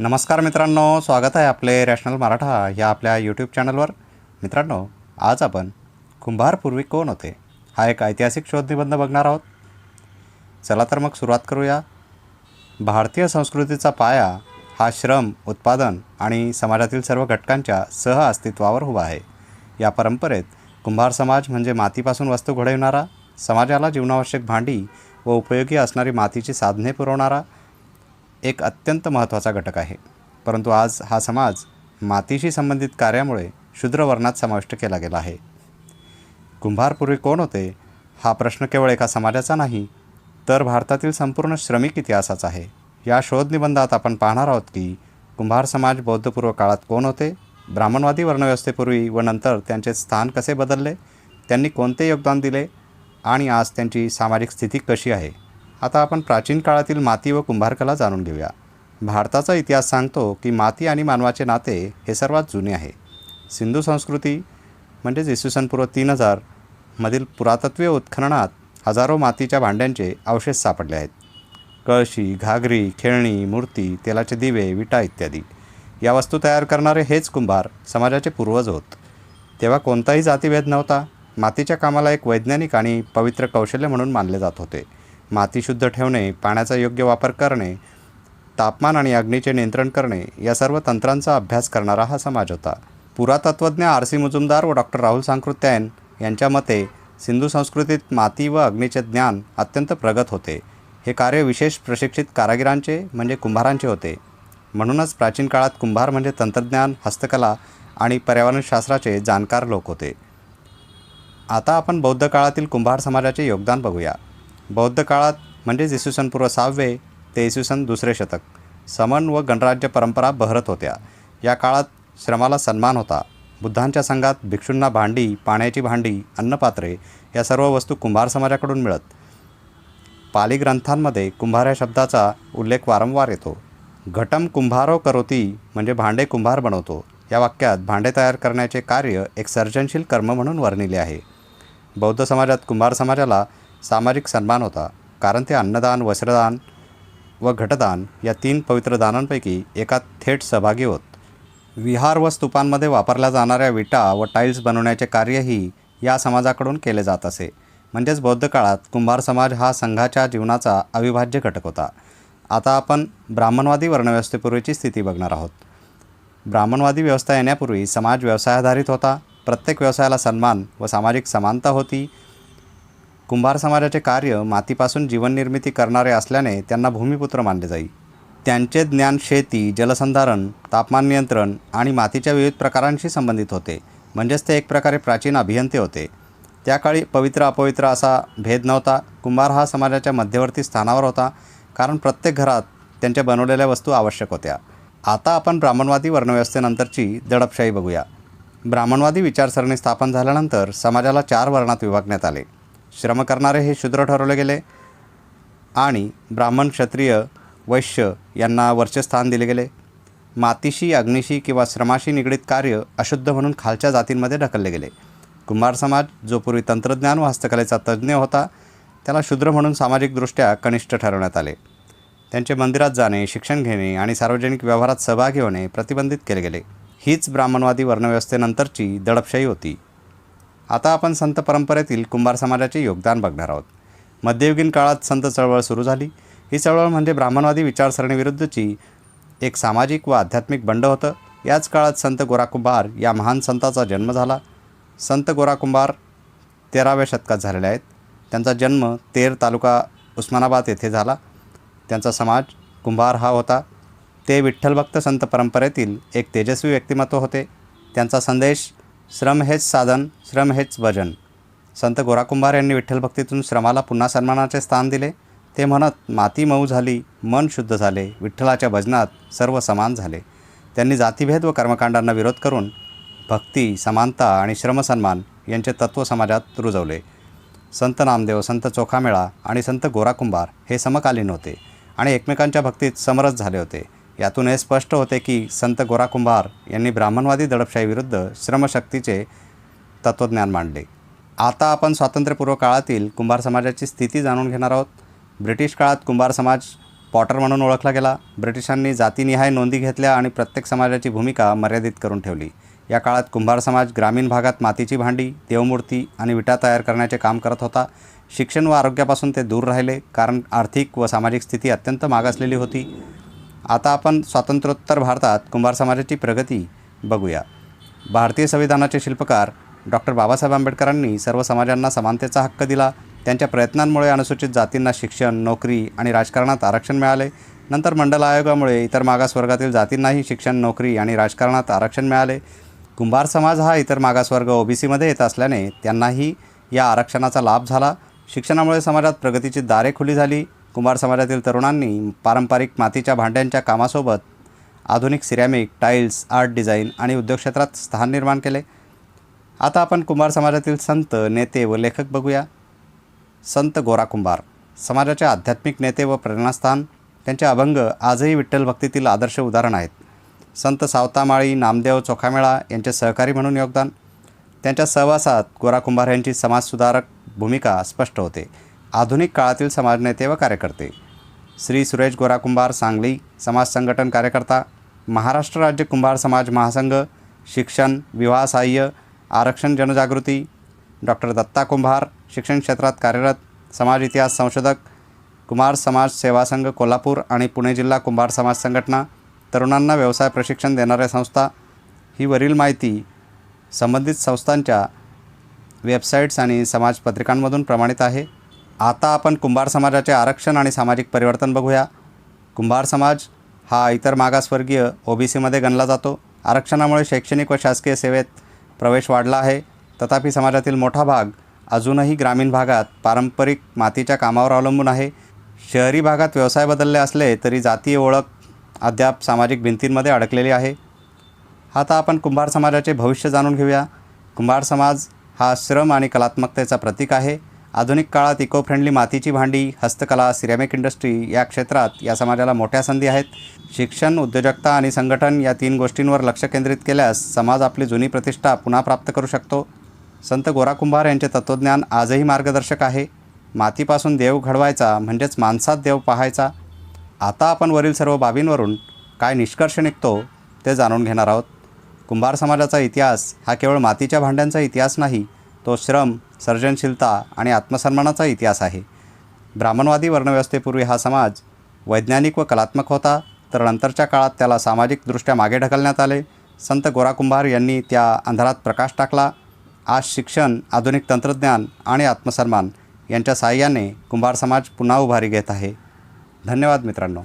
नमस्कार मित्रांनो स्वागत आहे आपले रॅशनल मराठा या आपल्या यूट्यूब चॅनलवर. मित्रांनो आज आपण कुंभारपूर्वी कोण होते? हा एक ऐतिहासिक शोध निबंध बघणार आहोत. चला तर मग सुरुवात करूया. भारतीय संस्कृतीचा पाया हा श्रम उत्पादन आणि समाजातील सर्व घटकांच्या सह अस्तित्वावर उभा आहे. या परंपरेत कुंभार समाज म्हणजे मातीपासून वस्तू घडविणारा समाजाला जीवनावश्यक भांडी व उपयोगी असणारी मातीची साधने पुरवणारा एक अत्यंत महत्त्वाचा घटक आहे. परंतु आज हा समाज मातीशी संबंधित कार्यामुळे शूद्र वर्णात समाविष्ट केला गेला आहे. कुंभारपूर्वी कोण होते? हा प्रश्न केवळ एका समाजाचा नाही तर भारतातील संपूर्ण श्रमिक इतिहासाचा आहे. या शोधनिबंधात आपण पाहणार आहोत की कुंभार समाज बौद्धपूर्व काळात कोण होते? ब्राह्मणवादी वर्णव्यवस्थेपूर्वी व नंतर त्यांचे स्थान कसे बदलले? त्यांनी कोणते योगदान दिले? आणि आज त्यांची सामाजिक स्थिती कशी आहे? आता आपण प्राचीन काळातील माती व कुंभारकला जाणून घेऊया. भारताचा इतिहास सांगतो की माती आणि मानवाचे नाते हे सर्वात जुने आहे. सिंधू संस्कृती म्हणजेच इसवी सन पूर्व तीन हजार मधील पुरातत्वीय उत्खननात हजारो मातीच्या भांड्यांचे अवशेष सापडले आहेत. कळशी घागरी खेळणी मूर्ती तेलाचे दिवे विटा इत्यादी. या वस्तू तयार करणारे हेच कुंभार समाजाचे पूर्वज होत. तेव्हा कोणताही जातीभेद नव्हता. मातीच्या कामाला एक वैज्ञानिक आणि पवित्र कौशल्य म्हणून मानले जात होते. माती शुद्ध ठेवणे पाण्याचा योग्य वापर करणे तापमान आणि अग्नीचे नियंत्रण करणे या सर्व तंत्रांचा अभ्यास करणारा हा समाज होता. पुरातत्वज्ञ आर सी मुजुमदार व डॉक्टर राहुल सांकृत्यायन यांच्या मते सिंधू संस्कृतीत माती व अग्नीचे ज्ञान अत्यंत प्रगत होते. हे कार्य विशेष प्रशिक्षित कारागिरांचे म्हणजे कुंभारांचे होते. म्हणूनच प्राचीन काळात कुंभार म्हणजे तंत्रज्ञान हस्तकला आणि पर्यावरणशास्त्राचे जाणकार लोक होते. आता आपण बौद्ध काळातील कुंभार समाजाचे योगदान बघूया. बौद्ध काळात म्हणजेच इसवीसनपूर्व सन पूर्व सहावे ते इसवी सन दुसरे शतक. समन व गणराज्य परंपरा बहरत होत्या. या काळात श्रमाला सन्मान होता. बुद्धांच्या संघात भिक्षूंना भांडी पाण्याची भांडी अन्नपात्रे या सर्व वस्तू कुंभार समाजाकडून मिळत. पाली ग्रंथांमध्ये कुंभार या शब्दाचा उल्लेख वारंवार येतो. घटम कुंभारो करोती म्हणजे भांडे कुंभार बनवतो. या वाक्यात भांडे तयार करण्याचे कार्य एक सर्जनशील कर्म म्हणून वर्णिले आहे. बौद्ध समाजात कुंभार समाजाला सामाजिक सन्मान होता कारण ते अन्नदान वस्त्रदान व घटदान या तीन पवित्र दानांपैकी एका थेट सहभागी होत. विहार व स्तूपांमध्ये वापरल्या जाणाऱ्या विटा व टाईल्स बनवण्याचे कार्यही या समाजाकडून केले जात असे. म्हणजेच बौद्ध काळात कुंभार समाज हा संघाच्या जीवनाचा अविभाज्य घटक होता. आता आपण ब्राह्मणवादी वर्णव्यवस्थेपूर्वीची स्थिती बघणार आहोत. ब्राह्मणवादी व्यवस्था येण्यापूर्वी समाज व्यवसायाधारित होता प्रत्येक व्यवसायाला सन्मान व सामाजिक समानता होती कुंभार समाजाचे कार्य मातीपासून जीवननिर्मिती करणारे असल्याने त्यांना भूमिपुत्र मानले जाई. त्यांचे ज्ञान शेती जलसंधारण तापमान नियंत्रण आणि मातीच्या विविध प्रकारांशी संबंधित होते. म्हणजेच ते एक प्रकारे प्राचीन अभियंते होते. त्या काळी पवित्र अपवित्र असा भेद नव्हता. कुंभार हा समाजाच्या मध्यवर्ती स्थानावर होता कारण प्रत्येक घरात त्यांच्या बनवलेल्या वस्तू आवश्यक होत्या. आता आपण ब्राह्मणवादी वर्णव्यवस्थेनंतरची दडपशाही बघूया. ब्राह्मणवादी विचारसरणी स्थापन झाल्यानंतर समाजाला चार वर्णात विभागण्यात आले. श्रम करणारे हे शूद्र ठरवले गेले. आणि ब्राह्मण क्षत्रिय वैश्य यांना वरचे स्थान दिले गेले. मातीशी अग्निशी किंवा श्रमाशी निगडीत कार्य अशुद्ध म्हणून खालच्या जातींमध्ये ढकलले गेले. कुंभार समाज जो पूर्वी तंत्रज्ञान व हस्तकलेचा तज्ज्ञ होता त्याला शूद्र म्हणून सामाजिकदृष्ट्या कनिष्ठ ठरवण्यात आले. त्यांचे मंदिरात जाणे शिक्षण घेणे आणि सार्वजनिक व्यवहारात सहभागी होणे प्रतिबंधित केले गेले. हीच ब्राह्मणवादी वर्णव्यवस्थेनंतरची दडपशाही होती. आता आपण संत परंपरेतील कुंभार समाजाचे योगदान बघणार आहोत. मध्ययुगीन काळात संत चळवळ सुरू झाली. ही चळवळ म्हणजे ब्राह्मणवादी विचारसरणीविरुद्धची एक सामाजिक व आध्यात्मिक बंड होतं. याच काळात संत गोरा कुंभार या महान संताचा जन्म झाला. संत गोरा कुंभार तेराव्या शतकात झालेले आहेत. त्यांचा जन्म तेर तालुका उस्मानाबाद येथे झाला. त्यांचा समाज कुंभार हा होता. ते विठ्ठलभक्त संत परंपरेतील एक तेजस्वी व्यक्तिमत्व होते. त्यांचा संदेश श्रम हेच साधन श्रम हेच भजन. संत गोरा कुंभार यांनी विठ्ठलभक्तीतून श्रमाला पुन्हा सन्मानाचे स्थान दिले. ते म्हणत माती मऊ झाली मन शुद्ध झाले विठ्ठलाच्या भजनात सर्व समान झाले. त्यांनी जातीभेद व कर्मकांडांना विरोध करून भक्ती समानता आणि श्रमसन्मान यांचे तत्त्व समाजात रुजवले. संत नामदेव संत चोखामेळा आणि संत गोरा कुंभार हे समकालीन होते आणि एकमेकांच्या भक्तीत समरस झाले होते. यातून हे स्पष्ट होते की संत गोरा कुंभार यांनी ब्राह्मणवादी दडपशाहीविरुद्ध श्रमशक्तीचे तत्त्वज्ञान मांडले. आता आपण स्वातंत्र्यपूर्व काळातील कुंभार समाजाची स्थिती जाणून घेणार आहोत. ब्रिटिश काळात कुंभार समाज पॉटर म्हणून ओळखला गेला. ब्रिटिशांनी जातीनिहाय नोंदी घेतल्या आणि प्रत्येक समाजाची भूमिका मर्यादित करून ठेवली. या काळात कुंभार समाज ग्रामीण भागात मातीची भांडी देवमूर्ती आणि विटा तयार करण्याचे काम करत होता. शिक्षण व आरोग्यापासून ते दूर राहिले कारण आर्थिक व सामाजिक स्थिती अत्यंत मागासलेली होती. आता आपण स्वातंत्र्योत्तर भारतात कुंभार समाजाची प्रगती बघूया. भारतीय संविधानाचे शिल्पकार डॉक्टर बाबासाहेब आंबेडकरांनी सर्व समाजांना समानतेचा हक्क दिला. त्यांच्या प्रयत्नांमुळे अनुसूचित जातींना शिक्षण नोकरी आणि राजकारणात आरक्षण मिळाले. नंतर मंडल आयोगामुळे इतर मागासवर्गातील जातींनाही शिक्षण नोकरी आणि राजकारणात आरक्षण मिळाले. कुंभार समाज हा इतर मागासवर्ग ओबीसीमध्ये येत असल्याने त्यांनाही या आरक्षणाचा लाभ झाला. शिक्षणामुळे समाजात प्रगतीची दारे खुली झाली. कुंभार समाजातील तरुणांनी पारंपरिक मातीच्या भांड्यांच्या कामासोबत आधुनिक सिरॅमिक टाईल्स आर्ट डिझाईन आणि उद्योग क्षेत्रात स्थान निर्माण केले. आता आपण कुंभार समाजातील संत नेते व लेखक बघूया. संत गोरा कुंभार समाजाचे आध्यात्मिक नेते व प्रेरणास्थान. त्यांचे अभंग आजही विठ्ठल भक्तीतील आदर्श उदाहरण आहेत. संत सावतामाळी नामदेव चोखामेळा यांचे सहकारी म्हणून योगदान. त्यांच्या सहवासात गोरा कुंभार यांची समाजसुधारक भूमिका स्पष्ट होते. आधुनिक काळातील समाजनेते व कार्यकर्ते. श्री सुरेश गोरा कुंभार सांगली समाज संघटन कार्यकर्ता. महाराष्ट्र राज्य कुंभार समाज महासंघ शिक्षण विवाह सहाय्य आरक्षण जनजागृती. डॉक्टर दत्ता कुंभार शिक्षण क्षेत्रात कार्यरत समाज इतिहास संशोधक. कुमार समाज सेवा संघ कोल्हापूर आणि पुणे जिल्हा कुंभार समाज संघटना. तरुणांना व्यवसाय प्रशिक्षण देणाऱ्या संस्था. ही वरील माहिती संबंधित संस्थांच्या वेबसाईट्स आणि समाजपत्रिकांमधून प्रमाणित आहे. आता आपण कुंभार समाजाचे आरक्षण आणि सामाजिक परिवर्तन बघूया. कुंभार समाज हा इतर मागासवर्गीय ओ बी सीमध्ये गणला जातो. आरक्षणामुळे शैक्षणिक व शासकीय सेवेत प्रवेश वाढला आहे. तथापि समाजातील मोठा भाग अजूनही ग्रामीण भागात पारंपरिक मातीच्या कामावर अवलंबून आहे. शहरी भागात व्यवसाय बदलले असले तरी जातीय ओळख अद्याप सामाजिक भिंतींमध्ये अडकलेली आहे. आता आपण कुंभार समाजाचे भविष्य जाणून घेऊया. कुंभार समाज हा श्रम आणि कलात्मकतेचा प्रतीक आहे. आधुनिक काळात इको फ्रेंडली मातीची भांडी हस्तकला सिरॅमिक इंडस्ट्री या क्षेत्रात या समाजाला मोठ्या संधी आहेत. शिक्षण उद्योजकता आणि संघटन या तीन गोष्टींवर लक्ष केंद्रित केल्यास समाज आपली जुनी प्रतिष्ठा पुन्हा प्राप्त करू शकतो. संत गोरा कुंभार यांचे तत्त्वज्ञान आजही मार्गदर्शक आहे. मातीपासून देव घडवायचा म्हणजेच माणसात देव पाहायचा. आता आपण वरील सर्व बाबींवरून काय निष्कर्ष निघतो ते जाणून घेणार आहोत. कुंभार समाजाचा इतिहास हा केवळ मातीच्या भांड्यांचा इतिहास नाही तो श्रम सर्जनशीलता आणि आत्मसन्मानाचा इतिहास आहे. ब्राह्मणवादी वर्णव्यवस्थेपूर्वी हा समाज वैज्ञानिक व कलात्मक होता तर नंतरच्या काळात त्याला सामाजिकदृष्ट्या मागे ढकलण्यात आले. संत गोरा कुंभार यांनी त्या अंधारात प्रकाश टाकला. आज शिक्षण आधुनिक तंत्रज्ञान आणि आत्मसन्मान यांच्या साहाय्याने कुंभार समाज पुन्हा उभारी घेत आहे. धन्यवाद मित्रांनो.